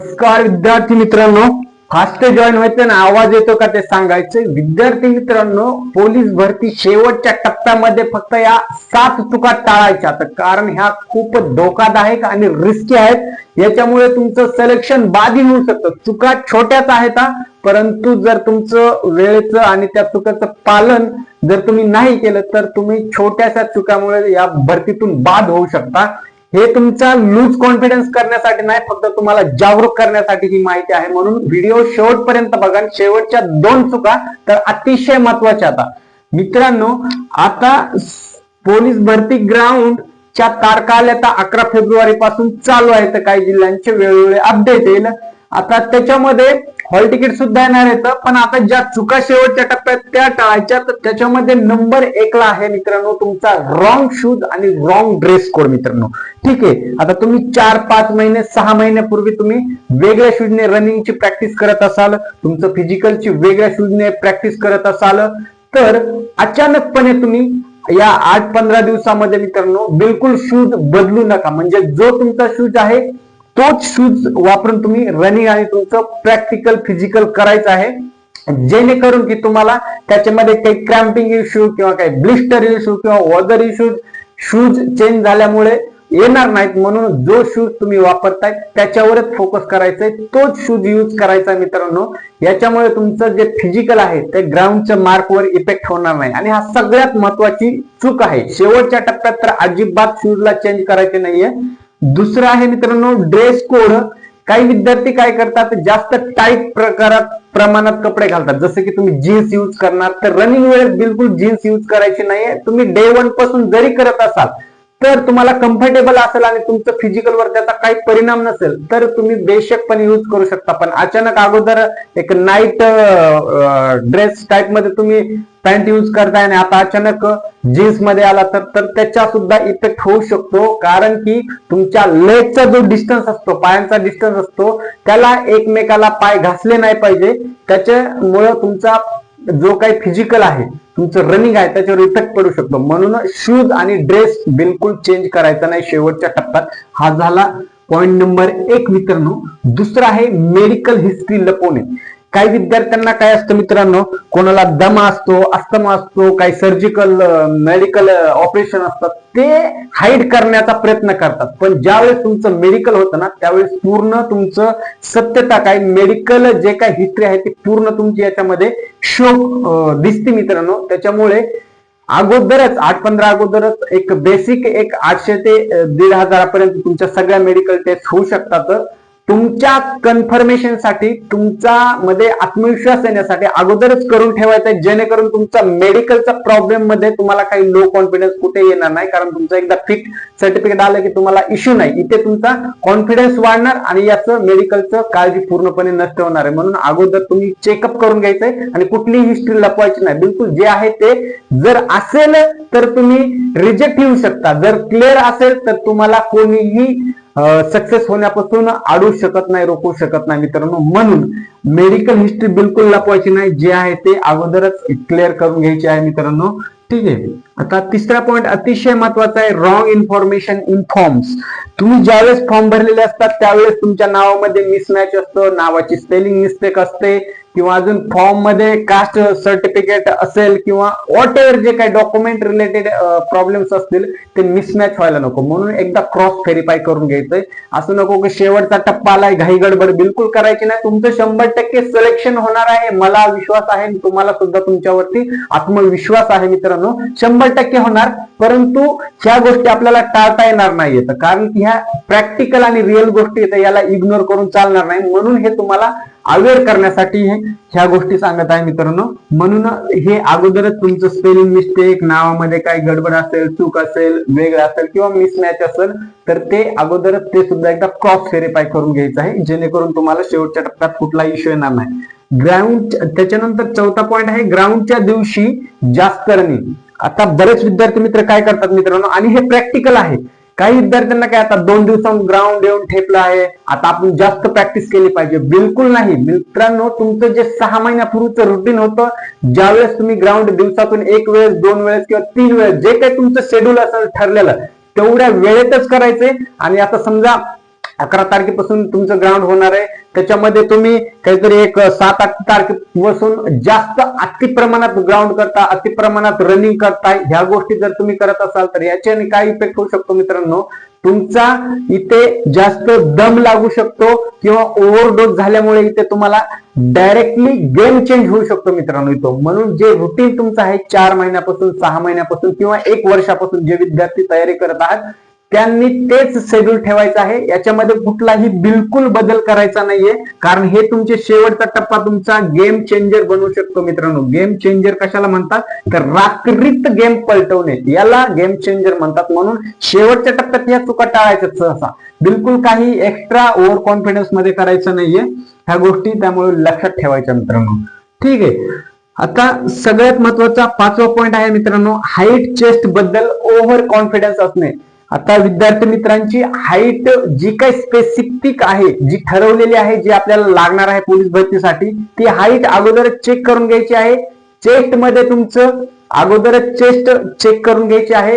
नमस्कार विद्यार्थी मित्रांनो फास्ट जॉईन व्हायचं ना आवाज येतो का ते सांगायचं विद्यार्थी मित्रांनो पोलीस भरती शेवटच्या टप्प्यामध्ये फक्त या सात चुका टाळायच्या. तर कारण ह्या खूप धोकादायक आणि रिस्की आहेत. याच्यामुळे तुमचं सिलेक्शन बाधित होऊ शकतं. चुका छोट्याच आहेत परंतु जर तुमचं वेळेचं आणि त्या चुकाचं पालन जर तुम्ही नाही केलं तर तुम्ही छोट्याशा चुकामुळे या भरतीतून बाद होऊ शकता. हे तुमचा लूज कॉन्फिडन्स करण्यासाठी नाही फक्त तुम्हाला जागरूक करण्यासाठी ही माहिती आहे. म्हणून व्हिडिओ शेवटपर्यंत बघा शेवटच्या दोन चुका तर अतिशय महत्त्वाच्या आता. मित्रांनो आता पोलीस भरती ग्राउंडच्या तारखा आता अकरा फेब्रुवारी पासून चालू आहे तर काही जिल्ह्यांचे वेळोवेळी अपडेट येईल. आता त्याच्यामध्ये हॉल तिकीट सुद्धा येणार येतं पण आता ज्या चुका शेवटच्या टप्प्यात त्या टाळायच्या तर त्याच्यामध्ये नंबर एकला आहे मित्रांनो तुमचा रॉंग शूज आणि रॉंग ड्रेस कोड मित्रांनो. ठीक आहे? आता तुम्ही चार पाच महिने सहा महिन्यापूर्वी तुम्ही वेगळ्या शूजने रनिंगची प्रॅक्टिस करत असाल तुमचं फिजिकलची वेगळ्या शूजने प्रॅक्टिस करत असाल तर अचानकपणे तुम्ही या आठ पंधरा दिवसामध्ये मित्रांनो बिलकुल शूज बदलू नका. म्हणजे जो तुमचा शूज आहे तोच शूज वापरून तुम्ही रनिंग आणि तुमचं प्रॅक्टिकल फिजिकल करायचं आहे. जेणेकरून की तुम्हाला त्याच्यामध्ये काही क्रॅम्पिंग इश्यू किंवा काही ब्लिस्टर इश्यू किंवा वॉदर इश्यूज शूज चेंज झाल्यामुळे येणार नाहीत म्हणून जो शूज तुम्ही वापरताय त्याच्यावरच फोकस करायचंय. तोच शूज यूज करायचा मित्रांनो. याच्यामुळे तुमचं जे फिजिकल आहे ते ग्राउंडच्या मार्कवर इफेक्ट होणार नाही. आणि हा सगळ्यात महत्वाची चूक आहे. शेवटच्या टप्प्यात तर अजिबात शूजला चेंज करायचे नाहीये. दुसरं आहे मित्रांनो ड्रेस कोड काही विद्यार्थी काय करतात जास्त टाईट प्रकारात प्रमाणात कपडे घालतात. जसं की तुम्ही जीन्स यूज करणार तर रनिंग वेळेस बिलकुल जीन्स यूज करायची नाहीये. तुम्ही डे वनपासून जरी करत असाल तर तुम्हाला कम्फर्टेबल असेल आणि तुमचं फिजिकल वर त्याचा काही परिणाम नसेल तर तुम्ही बेशकपणे यूज करू शकता. पण अचानक अगोदर एक नाईट ड्रेस टाईपमध्ये तुम्ही पॅन्ट यूज करताय आणि आता अचानक जीन्समध्ये आला तर तर त्याचा सुद्धा इफेक्ट होऊ शकतो. कारण की तुमच्या लेगचा जो डिस्टन्स असतो पायांचा डिस्टन्स असतो त्याला एकमेकाला पाय घासले नाही पाहिजे. त्याच्यामुळं तुमचा जो काही फिजिकल आहे तुमचं रनिंग आहे त्याच्यावर इफेक्ट पडू शकतो. म्हणून शूज आणि ड्रेस बिलकुल चेंज करायचा नाही शेवटच्या टप्प्यात. हा झाला पॉइंट नंबर एक मित्रांनो. दुसरा आहे मेडिकल हिस्ट्री लपवणे. काही विद्यार्थ्यांना काय असतं मित्रांनो कोणाला दमा असतो अस्थमा असतो काही सर्जिकल मेडिकल ऑपरेशन असतात ते हाईड करण्याचा प्रयत्न करतात. पण ज्यावेळेस तुमचं मेडिकल होतं ना त्यावेळेस पूर्ण तुमचं सत्यता काय? मेडिकल जे काही हिस्ट्री आहे ती पूर्ण तुमची याच्यामध्ये शो दिसते मित्रांनो. त्याच्यामुळे अगोदरच आठ पंधरा अगोदरच एक बेसिक एक आठशे ते दीड हजारापर्यंत तुमच्या सगळ्या मेडिकल टेस्ट होऊ शकतात. तुमच्या कन्फर्मेशनसाठी मध्ये आत्मविश्वास येण्यासाठी अगोदरच करून ठेवायचं आहे जेणेकरून तुमचा मेडिकलचा प्रॉब्लेममध्ये तुम्हाला काही लो कॉन्फिडन्स कुठे येणार नाही कारण तुमचं एकदा फिट सर्टिफिकेट आलं की तुम्हाला इश्यू नाही. इथे तुमचा कॉन्फिडन्स वाढणार आणि याचं मेडिकलचं काळजी पूर्णपणे नष्ट होणार आहे. म्हणून अगोदर तुम्ही चेकअप करून घ्यायचंय आणि कुठलीही हिस्ट्री लपवायची नाही. बिलकुल जे आहे ते जर असेल तर तुम्ही रिजेक्ट येऊ शकता. जर क्लिअर असेल तर तुम्हाला कोणीही सक्सेस होण्यापासून अडू शकत नाही रोखू शकत नाही मित्रांनो. म्हणून मेडिकल हिस्ट्री बिलकुल लपवायची नाही. जे आहे ते अगोदरच क्लिअर करून घ्यायचे आहे मित्रांनो. ठीक आहे. आता तिसरा पॉईंट अतिशय महत्त्वाचा आहे. रॉंग इन्फॉर्मेशन इन फॉर्म्स तुम्ही ज्यावेळेस फॉर्म भरलेले असतात त्यावेळेस तुमच्या नावामध्ये मिसमॅच असतो. नावाची स्पेलिंग मिस्टेक असते. किंवा अजून फॉर्ममध्ये कास्ट सर्टिफिकेट असेल किंवा वॉट एव्हर जे काही डॉक्युमेंट रिलेटेड प्रॉब्लेम्स असतील ते मिसमॅच व्हायला नको. म्हणून एकदा क्रॉस व्हेरीफाय करून घ्यायचंय. असं नको की शेवटचा टप्पा आलाय घाई गडबड बिलकुल करायची नाही. तुमचं शंभर टक्के सिलेक्शन होणार आहे मला विश्वास आहे आणि तुम्हाला सुद्धा तुमच्यावरती आत्मविश्वास आहे मित्रांनो. शंभर टक्के होणार परंतु ह्या गोष्टी आपल्याला टाळता येणार नाहीयेत. कारण की ह्या प्रॅक्टिकल आणि रिअल गोष्टी आहेत याला इग्नोर करून चालणार नाही. म्हणून हे तुम्हाला अवेअर करण्यासाठी हे ह्या गोष्टी सांगत आहे मित्रांनो. म्हणून हे अगोदरच तुमचं स्पेलिंग मिस्टेक नावामध्ये काही गडबड असेल चूक असेल वेगळं असेल किंवा मिसमॅच असेल तर ते अगोदरच ते सुद्धा एकदा क्रॉस व्हेरीफाय करून घ्यायचं आहे. जेणेकरून तुम्हाला शेवटच्या टप्प्यात कुठला इश्यू येणार नाही. ग्राउंड त्याच्यानंतर चौथा पॉईंट आहे ग्राउंडच्या दिवशी जास्त रनिंग आता बरेच विद्यार्थी मित्र काय करतात मित्रांनो आणि हे प्रॅक्टिकल आहे. काही विद्यार्थ्यांना काय आता दोन दिवसांत ग्राउंड येऊन ठेपलं आहे. आता आपण जास्त प्रॅक्टिस केली पाहिजे. बिलकुल नाही. मित्रांनो तुमचं जे सहा महिन्यापूर्वीचं रुटीन होतं ज्यावेळेस तुम्ही ग्राउंड दिवसातून एक वेळेस दोन वेळेस किंवा तीन वेळेस जे काही तुमचं शेड्यूल असेल ठरलेलं तेवढ्या वेळेतच करायचे. आणि आता समजा अकरा तारखेपासून तुमचं ग्राउंड होणार आहे. त्याच्यामध्ये तुम्ही काहीतरी एक सात आठ तारखेपासून जास्त अति प्रमाणात ग्राउंड करता अति प्रमाणात रनिंग करता ह्या गोष्टी जर तुम्ही करत असाल तर याच्याने काय इफेक्ट होऊ शकतो मित्रांनो? तुमचा इथे जास्त दम लागू शकतो किंवा ओव्हरडोस झाल्यामुळे इथे तुम्हाला डायरेक्टली गेम चेंज होऊ शकतो मित्रांनो इथं. म्हणून जे रुटीन तुमचं आहे चार महिन्यापासून सहा महिन्यापासून किंवा एक वर्षापासून जे विद्यार्थी तयारी करत आहात त्यांनी तेच शेड्यूल ठेवायचं आहे. याच्यामध्ये कुठलाही बिलकुल बदल करायचा नाहीये. कारण हे तुमचे शेवटचा टप्पा तुमचा गेम चेंजर बनवू शकतो मित्रांनो. गेम चेंजर कशाला म्हणतात? तर रात्रीत गेम पलटवणे. याला गेम चेंजर म्हणतात. म्हणून शेवटच्या टप्प्यात या चुका टाळायच्या सहसा. बिलकुल काही एक्स्ट्रा ओव्हर कॉन्फिडन्समध्ये करायचं नाहीये. ह्या गोष्टी त्यामुळे लक्षात ठेवायच्या मित्रांनो. ठीक आहे. आता सगळ्यात महत्त्वाचा पाचवा पॉईंट आहे मित्रांनो. हाईट चेस्टबद्दल ओव्हर कॉन्फिडन्स असणे. आता विद्यार्थी मित्रांची हाईट जी काही स्पेसिफिक आहे जी ठरवलेली आहे जी आपल्याला लागणार आहे पोलीस भरतीसाठी ती हाईट अगोदर चेक करून घ्यायची आहे. चेस्टमध्ये तुमचं अगोदरच चेस्ट चेक करून घ्यायची आहे.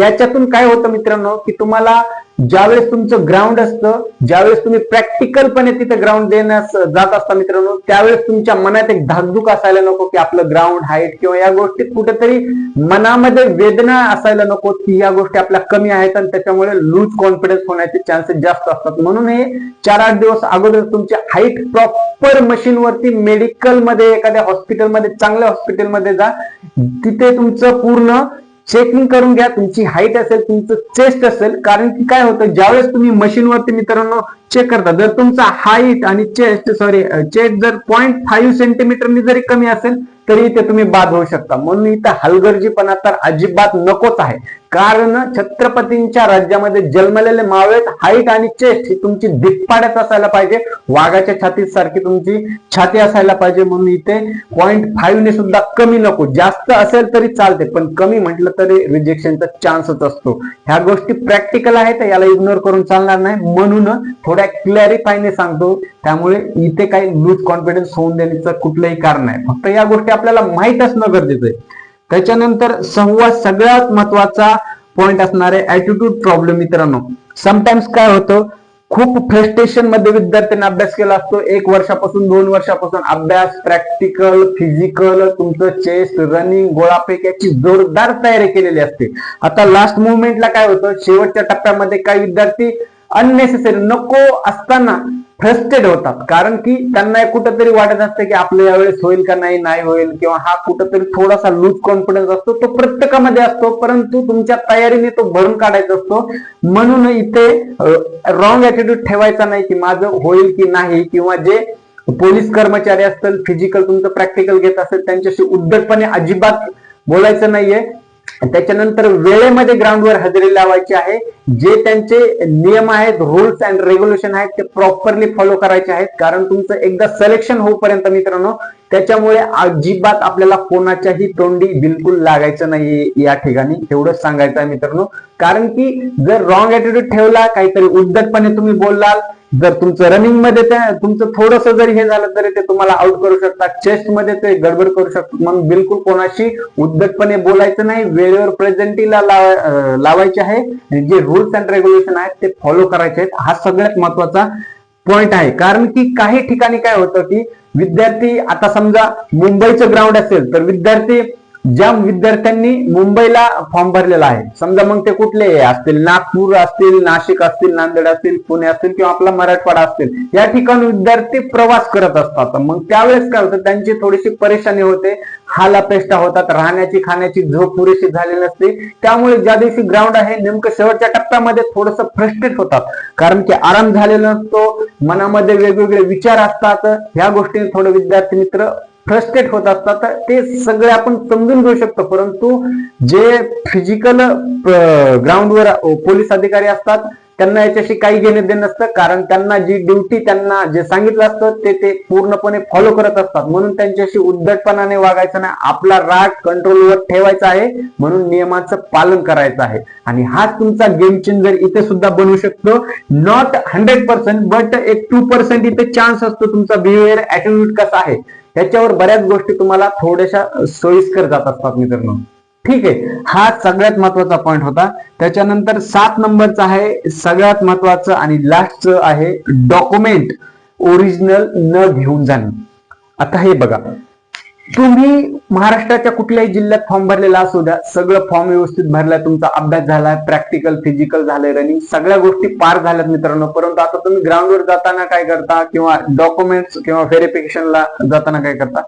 याच्यातून काय होतं मित्रांनो की तुम्हाला ज्यावेळेस तुमचं ग्राउंड असतं ज्यावेळेस तुम्ही प्रॅक्टिकलपणे तिथे ग्राउंड देण्यास जात असता मित्रांनो त्यावेळेस तुमच्या मनात एक धाकधूक असायला नको की आपलं ग्राउंड हाईट किंवा या गोष्टीत कुठेतरी मनामध्ये वेदना असायला नको की या गोष्टी आपल्या कमी आहेत आणि त्याच्यामुळे लूज कॉन्फिडन्स होण्याचे चान्सेस जास्त असतात. म्हणून हे चार आठ दिवस अगोदर तुमची हाईट प्रॉपर मशीनवरती मेडिकलमध्ये एखाद्या हॉस्पिटलमध्ये चांगल्या हॉस्पिटलमध्ये जा. तिथे तुमचं पूर्ण चेकिंग करून घ्या. तुमची हाईट असेल तुमचं चेस्ट असेल. कारण की काय होतं ज्यावेळेस तुम्ही मशीनवरती मित्रांनो चेक करता जर तुमचा हाईट आणि चेस्ट सॉरी चेस्ट जर पॉईंट फाईव्ह सेंटीमीटरनी जरी कमी असेल तरी इथे तुम्ही बाद होऊ शकता. म्हणून इथं हलगर्जीपणा तर अजिबात नकोच आहे. कारण छत्रपतींच्या राज्यामध्ये जन्मलेले मावळेत हाईट आणि चेस्ट ही तुमची दिप्पाड्यात असायला पाहिजे. वाघाच्या छाती सारखी तुमची छाती असायला पाहिजे म्हणून इथे पॉईंट फाईव्ह ने सुद्धा कमी नको. जास्त असेल तरी चालते पण कमी म्हटलं तरी रिजेक्शनचा चान्सच असतो. ह्या गोष्टी प्रॅक्टिकल आहेत याला इग्नोर करून चालणार नाही. म्हणून थोड्या क्लॅरिफायने सांगतो. त्यामुळे इथे काही लूज कॉन्फिडन्स होऊन देण्याचं कुठलंही कारण नाही. फक्त या गोष्टी आपल्याला माहीत असणं गरजेचं आहे. त्याच्यानंतर संवाद सगळ्यात महत्त्वाचा पॉइंट असणार आहे ऍटिट्यूड प्रॉब्लेम मित्रांनो. समटाइम्स काय होतं खूप फ्रस्ट्रेशनमध्ये विद्यार्थ्यांनी अभ्यास केला असतो. एक वर्षापासून दोन वर्षापासून अभ्यास प्रॅक्टिकल फिजिकल तुमचं चेस रनिंग गोळाफेक याची जोरदार तयारी केलेली असते. आता लास्ट मुवमेंटला काय होतं शेवटच्या टप्प्यामध्ये काही विद्यार्थी अननेसेसरी नको असताना फ्रस्टेड होतात. कारण की त्यांना कुठंतरी वाटत असतं की आपलं यावेळेस होईल का नाही नाही होईल किंवा हा कुठंतरी थोडासा लूज कॉन्फिडन्स असतो तो प्रत्येकामध्ये असतो परंतु तुमच्या तयारीने तो भरून काढायचा असतो. म्हणून इथे रॉंग ऍटिट्यूड ठेवायचा नाही की माझं होईल की नाही किंवा जे पोलीस कर्मचारी असतील फिजिकल तुमचं प्रॅक्टिकल घेत असेल त्यांच्याशी उद्धटपणे अजिबात बोलायचं नाहीये. त्याच्यानंतर वेळेमध्ये ग्राउंडवर हजेरी लावायची आहे. जे त्यांचे नियम आहेत रुल्स अँड रेग्युलेशन आहेत ते प्रॉपरली फॉलो करायचे आहेत. कारण तुमचं एकदा सिलेक्शन होऊपर्यंत मित्रांनो त्याच्यामुळे अजिबात आपल्याला कोणाच्याही तोंडी बिलकुल लागायचं नाही या ठिकाणी. एवढंच सांगायचं आहे मित्रांनो. कारण की जर रॉंग ऍटिट्यूड ठेवला काहीतरी उद्धटपणे तुम्ही बोललाल जर तुमचं रनिंगमध्ये ते तुमचं थोडस जरी हे झालं तरी ते तुम्हाला आउट करू शकतात. चेस्टमध्ये ते गडबड करू शकतात. म्हणून बिलकुल कोणाशी उद्धटपणे बोलायचं नाही. वेळेवर प्रेझेंटीला लावायचे आहे. आणि जे रूल्स अँड रेग्युलेशन आहेत ते फॉलो करायचे आहेत. हा सगळ्यात महत्त्वाचा पॉइंट आहे. कारण की काही ठिकाणी काय होतं की विद्यार्थी आता समजा मुंबईचं ग्राउंड असेल तर विद्यार्थी ज्या विद्यार्थ्यांनी मुंबईला फॉर्म भरलेला आहे समजा मग ते कुठले असतील नागपूर असतील नाशिक असतील नांदेड असतील पुणे असतील किंवा आपला मराठवाडा असतील या ठिकाणी विद्यार्थी प्रवास करत असतात. मग त्यावेळेस काय होतं त्यांची थोडीशी परेशानी होते हालापेष्टा होतात राहण्याची खाण्याची झोप पुरेशी झालेली नसते. त्यामुळे ज्या दिवशी ग्राउंड आहे नेमकं शेवटच्या टप्प्यामध्ये थोडस फ्रस्ट्रेट होतात. कारण की आराम झालेला नसतो मनामध्ये वेगवेगळे विचार असतात. ह्या गोष्टीने थोडं विद्यार्थी मित्र फ्रस्ट्रेट होत असतात तर ते सगळे आपण समजून घेऊ शकतो. परंतु जे फिजिकल ग्राउंडवर पोलीस अधिकारी असतात त्यांना याच्याशी काही घेणे देणं नसतं कारण त्यांना जी ड्युटी त्यांना जे सांगितलं असतं ते ते पूर्णपणे फॉलो करत असतात. म्हणून त्यांच्याशी उद्धटपणाने वागायचं नाही आपला राग कंट्रोलवर ठेवायचा आहे म्हणून नियमाचं पालन करायचं आहे. आणि हाच तुमचा गेम चेंजर इथे सुद्धा बनवू शकतो. नॉट हंड्रेड पर्सेंट बट एक टू पर्सेंट इथे चान्स असतो तुमचा बिहेवियर ऍटिट्यूड कसा आहे. त्याच्यावर बऱ्याच गोष्टी तुम्हाला थोड्याशा सोयीस्कर जात असतात मित्रांनो. ठीक आहे. हा सगळ्यात महत्त्वाचा पॉइंट होता. त्याच्यानंतर सात नंबरचा आहे सगळ्यात महत्वाचं आणि लास्टचं आहे डॉक्युमेंट ओरिजिनल न घेऊन जाणे. आता हे बघा. तुम्ही महाराष्ट्राच्या कुठल्याही जिल्ह्यात फॉर्म भरलेला असू द्या सगळं फॉर्म व्यवस्थित भरलाय तुमचा अभ्यास झालाय प्रॅक्टिकल फिजिकल झालंय रनिंग सगळ्या गोष्टी पार झाल्यात मित्रांनो. परंतु आता तुम्ही ग्राउंडवर जाताना काय करता किंवा डॉक्युमेंट्स किंवा व्हेरिफिकेशनला जाताना काय करता?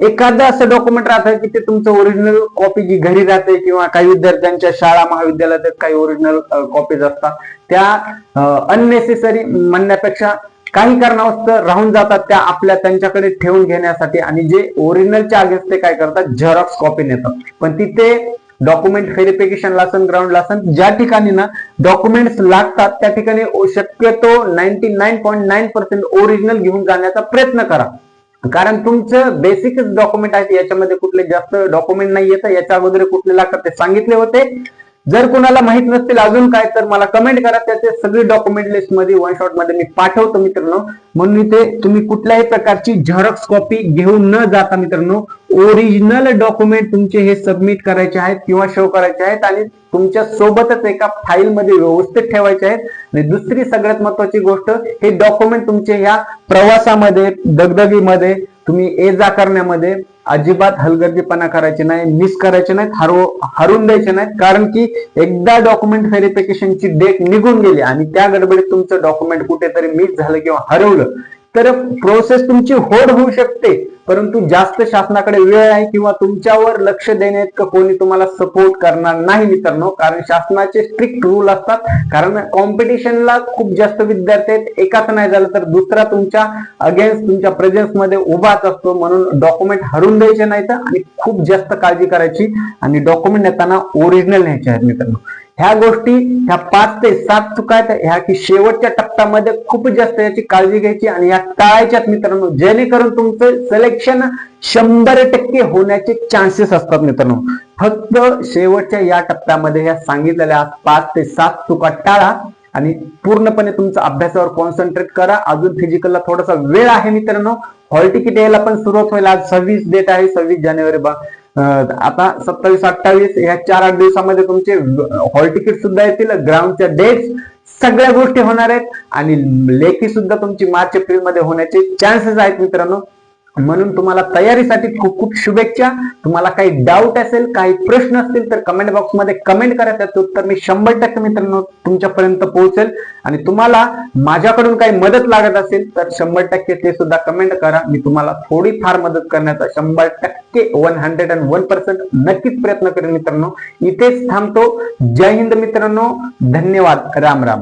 एखादं असं डॉक्युमेंट राहतं की ते तुमचं ओरिजिनल कॉपी जी घरी राहते किंवा काही विद्यार्थ्यांच्या शाळा महाविद्यालयात काही ओरिजिनल कॉपीज असतात. त्या अननेसेसरी म्हणण्यापेक्षा काही कारणावस्त राहून जातात त्या आपल्या त्यांच्याकडे ठेवून घेण्यासाठी आणि जे ओरिजिनल चार्जेस ते काय करतात? झेरॉक्स कॉपी नेतात. पण तिथे डॉक्युमेंट व्हेरिफिकेशन लासन ग्राउंड लासन ज्या ठिकाणी ना डॉक्युमेंट्स लागतात त्या ठिकाणी शक्यतो ninety nine point nine percent original घेऊन जाण्याचा प्रयत्न करा. कारण तुमचं बेसिकच डॉक्युमेंट आहे याच्यामध्ये कुठले जास्त डॉक्युमेंट नाही येतं याच्या अगोदर कुठले लागतात ते सांगितले होते. जर कोणाला माहीत नसतील अजून काय तर मला कमेंट करा. त्याचे सगळे डॉक्युमेंट लिस्टमध्ये वन शॉटमध्ये मी पाठवतो मित्रांनो. म्हणून इथे तुम्ही कुठल्याही प्रकारची झेरॉक्स कॉपी घेऊन न जाता मित्रांनो ओरिजिनल डॉक्युमेंट तुमचे हे सबमिट करायचे आहेत किंवा शो करायचे आहेत आणि तुमच्या सोबतच एका फाईल मध्ये व्यवस्थित ठेवायचे आहेत. आणि दुसरी सगळ्यात महत्वाची गोष्ट हे डॉक्युमेंट तुमचे ह्या प्रवासामध्ये दगदगीमध्ये तुम्ही ये जा करण्यामध्ये अजिबात हलगर्जीपणा करायचे नाही मिस करायचे नाहीत हरव हरून द्यायचे नाहीत कारण की एकदा डॉक्युमेंट व्हेरिफिकेशनची डेट निघून गेली आणि त्या गडबडीत तुमचं डॉक्युमेंट कुठेतरी मिस झालं किंवा हरवलं. तर प्रोसेस तुमची होड होऊ शकते परंतु जास्त शासनाकडे वेळ आहे किंवा तुमच्यावर लक्ष देण्यात कोणी तुम्हाला सपोर्ट करणार नाही मित्रांनो कारण शासनाचे स्ट्रिक्ट रूल असतात. कारण कॉम्पिटिशनला खूप जास्त विद्यार्थी आहेत एकाच नाही झालं तर दुसरा तुमच्या अगेन्स्ट तुमच्या प्रेझेन्समध्ये उभाच असतो. म्हणून डॉक्युमेंट हरून द्यायचे नाहीत आणि खूप जास्त काळजी करायची आणि डॉक्युमेंट येताना ओरिजिनल न्यायचे आहेत मित्रांनो. ह्या गोष्टी ह्या पाच ते सात चुका आहेत ह्या की शेवटच्या टप्प्यामध्ये खूप जास्त याची काळजी घ्यायची आणि या टाळायच्यात मित्रांनो जेणेकरून तुमचं सिलेक्शन शंभर टक्के होण्याचे चान्सेस असतात मित्रांनो. फक्त शेवटच्या या टप्प्यामध्ये ह्या सांगितलेल्या पाच ते सात चुका टाळा आणि पूर्णपणे तुमचा अभ्यासावर कॉन्सन्ट्रेट करा. अजून फिजिकलला थोडासा वेळ आहे मित्रांनो. हॉल तिकीट यायला पण सुरुवात होईल. आज सव्वीस डेट आहे सव्वीस जानेवारी बा आता सत्तावीस अठ्ठावीस ह्या चार आठ दिवसामध्ये तुमचे हॉल तिकीट सुद्धा येतील ग्राउंडच्या डेट्स सगळ्या गोष्टी होणार आहेत आणि लेखी सुद्धा तुमची मार्च एप्रिलमध्ये होण्याचे चान्सेस आहेत मित्रांनो. म्हणून तुम्हाला तयारीसाठी खूप खूप शुभेच्छा. तुम्हाला काही डाऊट असेल काही प्रश्न असतील तर कमेंट बॉक्समध्ये कमेंट करा त्याचं उत्तर मी शंभर टक्के मित्रांनो तुमच्यापर्यंत पोहोचेल. आणि तुम्हाला माझ्याकडून काही मदत लागत असेल तर शंभर टक्के ते सुद्धा कमेंट करा. मी तुम्हाला थोडीफार मदत करण्याचा शंभर टक्के one hundred and one percent नक्कीच प्रयत्न करेन मित्रांनो. इथेच थांबतो. जय हिंद मित्रांनो. धन्यवाद. राम राम.